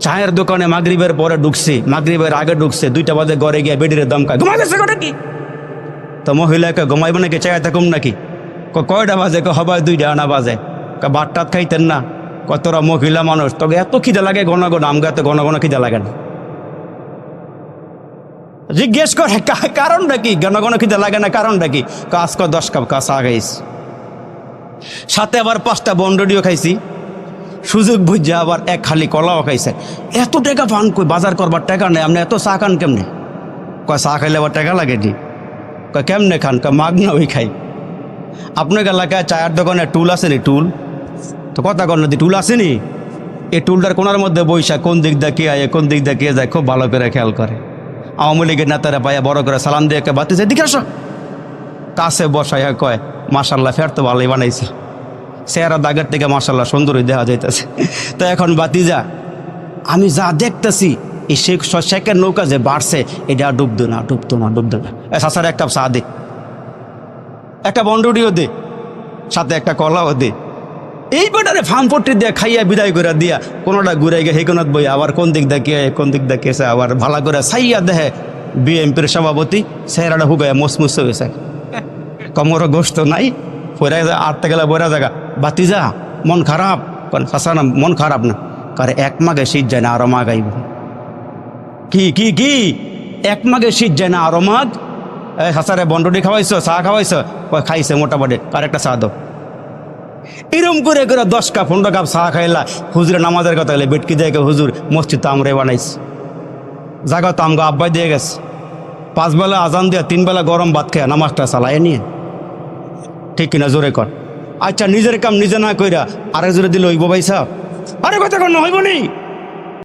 চায়ের দোকানে মাগরিবের পরে ঢুকছে, মাগরিবের আগে ঢুকছে, দুইটা বাজে ঘরে গিয়ে বেডির দম খায় ঘুমাই গেছে কি তো মহিলাকে ঘুমাইব নাকি চায় থাকুম নাকি? কয়টা বাজে? ক হবাই দুইটা আনা বাজে। বাটটাত খাইতেন না? কতরা মহিলা মানুষ, তোকে এত খিদে লাগে ঘন ঘন আমগা এত ঘন ঘন খিদে লাগে না। জিজ্ঞেস করে, কা- কারণটা কি? ঘন ঘন খিদে লাগে না, কারণটা কি? কাজ কর দশ কাপ কাজ আগাইস সাথে আবার পাঁচটা বন্ডডিও খাইছি। সুযোগ বুঝে আবার এক খালি কলাও খাইছে। এত টাকা পান কই, বাজার করবার টাকা নেই, আপনি এত চা খান কেমনে? কয়, চা খাইলে আবার টাকা লাগে নি? কয়, কেমনে খান? কয়, মাগ না ওই খাই। আপনার এলাকায় চায়ের দোকানে টুল আছে নি, টুল? তো কথা কর নদী টুল আসেনি এই টুলটার কোনার মধ্যে বৈশা কোন দিক দিয়ে কে আয়, কোন দিক দিয়ে কে যায়, খুব ভালো করে খেয়াল করে। আওয়ামী লীগের নেতারা পাইয়া বড় করে সালাম দিয়ে বাতি যায় দিকে আসো। কাছে বসাইয়া কয় মাসাল্লাহ ফের তো ভালোই বানাইছে। চেহারা দাগের থেকে মাসাল্লাহ সুন্দরই দেখা যাইতেছে। তো এখন বাতিজা, আমি যা দেখতেছি, এই শেখ শেখের নৌকা যে বাড়ছে, এটা ডুবতো না ডুবতো না ডুবতো না। সাসার এক কাপ চা দে। একটা বন্ডুডিও দে, সাথে একটা কলাও দে। এই বেটারে ফার্ম পট্টি দিয়ে খাইয়া বিদায় করে দিয়া, কোনোটা ঘুরে গিয়ে হেকোনাথ বই আবার কোন দিক কে, কোন দিক কেসে আবার ভালো করে সাইয়া দেহে বিএমপির সভাপতি, চেহারাটা হুগায় মসমুস হয়েছে কমর গোস্ত নাই পরে আটতে গেলে বইরা জায়গা বাতি যা মন খারাপ? চাষা না মন খারাপ না। কারে এক মাগে শীত যায় না আরও মাগ আইব। কি কি কি? এক মাগে শীত যায় না আরও মাগ? হাসারে বন্ডটি খাওয়াইছ, চা খাওয়াইছ? খাইছে মোটামুটি কার একটা চা দাও। এরম করে করে দশ কাপ, পনেরো কাপ চা খাইলা হুজুরে নামাজের কথা গেলে বেটকি দিয়ে হুজুর, মসজিদ তো আমরা বানাইছি। জায়গা তো আমগো আব্বাই দিয়ে গেছে। পাঁচ বেলা আজান দিয়ে, তিন বেলা গরম ভাত খেয়ে নামাজটা চালায় নিয়ে। ঠিক কিনা জোরে কর। আচ্ছা নিজের কাম নিজে না কইরা আরেক জোরে ওই ভাই সাহ আরে কথা কর না হইব নি?